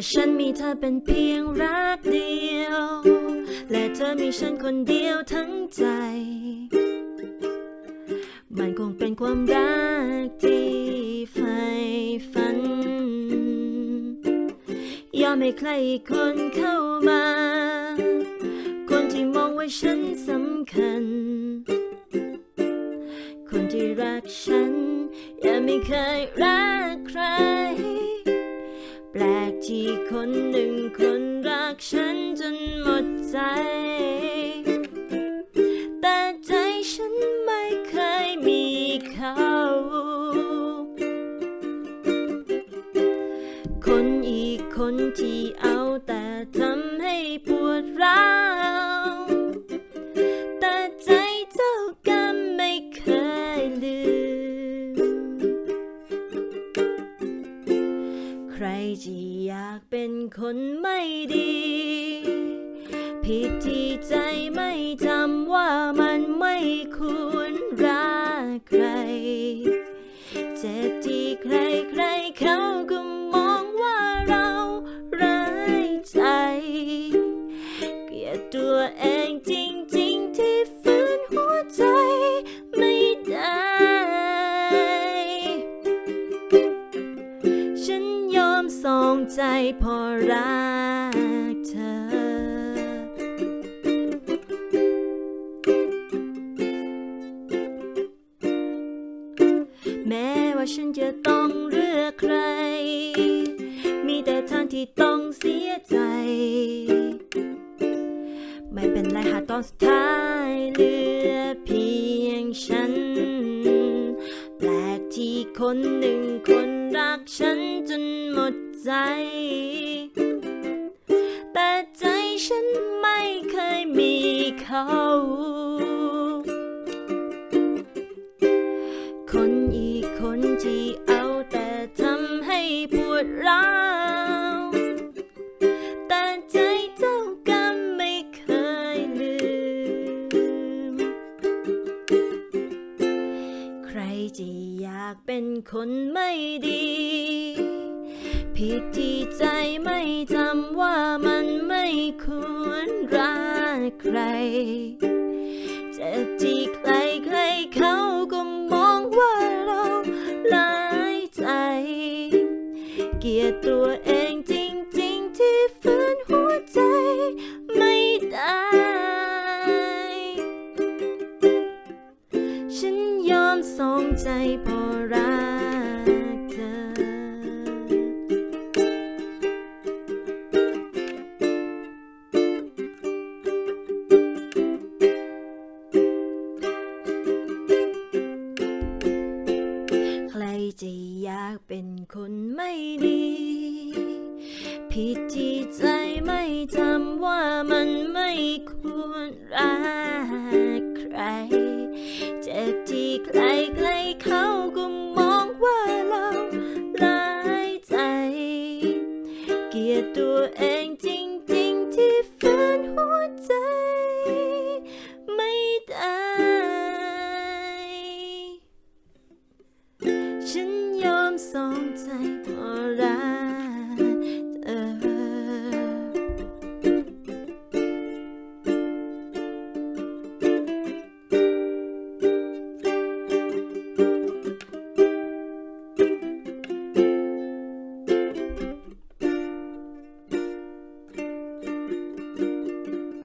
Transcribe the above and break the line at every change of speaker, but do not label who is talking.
ถ้าฉันมีเธอเป็นเพียงรักเดียว และเธอมีฉันคนเดียวทั้งใจ มันคงเป็นความรักที่ใฝ่ฝัน ยอมให้ใครคนเข้ามา คนที่มองว่าฉันสำคัญ คนที่รักฉันยังไม่เคยรักใคร ที่คนหนึ่งคนรักฉันจนหมดใจ แต่ใจฉันไม่เคยมีเขา คนอีกคนที่เอาแต่ ใครที่อยากเป็นคนไม่ดี ผิดที่ใจไม่จำว่ามันไม่ควรรักใคร เจ็บที่ใครใครเขาก็มองว่าเราร้ายใจ เกลียดตัวเองจริง ๆ ที่ฝืนหัวใจ งใจเพอรักเธอแม้ว่าฉันจะต้องเลือกใคร มีแต่ทางที่ต้องเสียใจ ไม่เป็นไรหากตอนสุดท้ายเหลือเพียงฉัน แปลกที่คนหนึ่งคนรักฉันจนหมด ใจ แต่ใจฉันไม่เคยมีเขา คนอีกคนที่เอาแต่ทำให้ปวดร้าวแต่ใจเจ้ากรรมไม่เคยลืม ใครจะอยากเป็นคนไม่ดี ผิดที่ใจไม่จำว่ามันไม่ควรรักใคร เจ็บที่ใครใครเขาก็มองว่าเราหลายใจ เกียดตัวเองจริง ๆ ที่ฝืนหัวใจไม่ได้ฉันยอมส่งใจพอรัก จะอยากเป็นคนไม่ดี ผิดที่ใจไม่ทำว่ามันไม่ควรรักใคร เจ็บ 在挂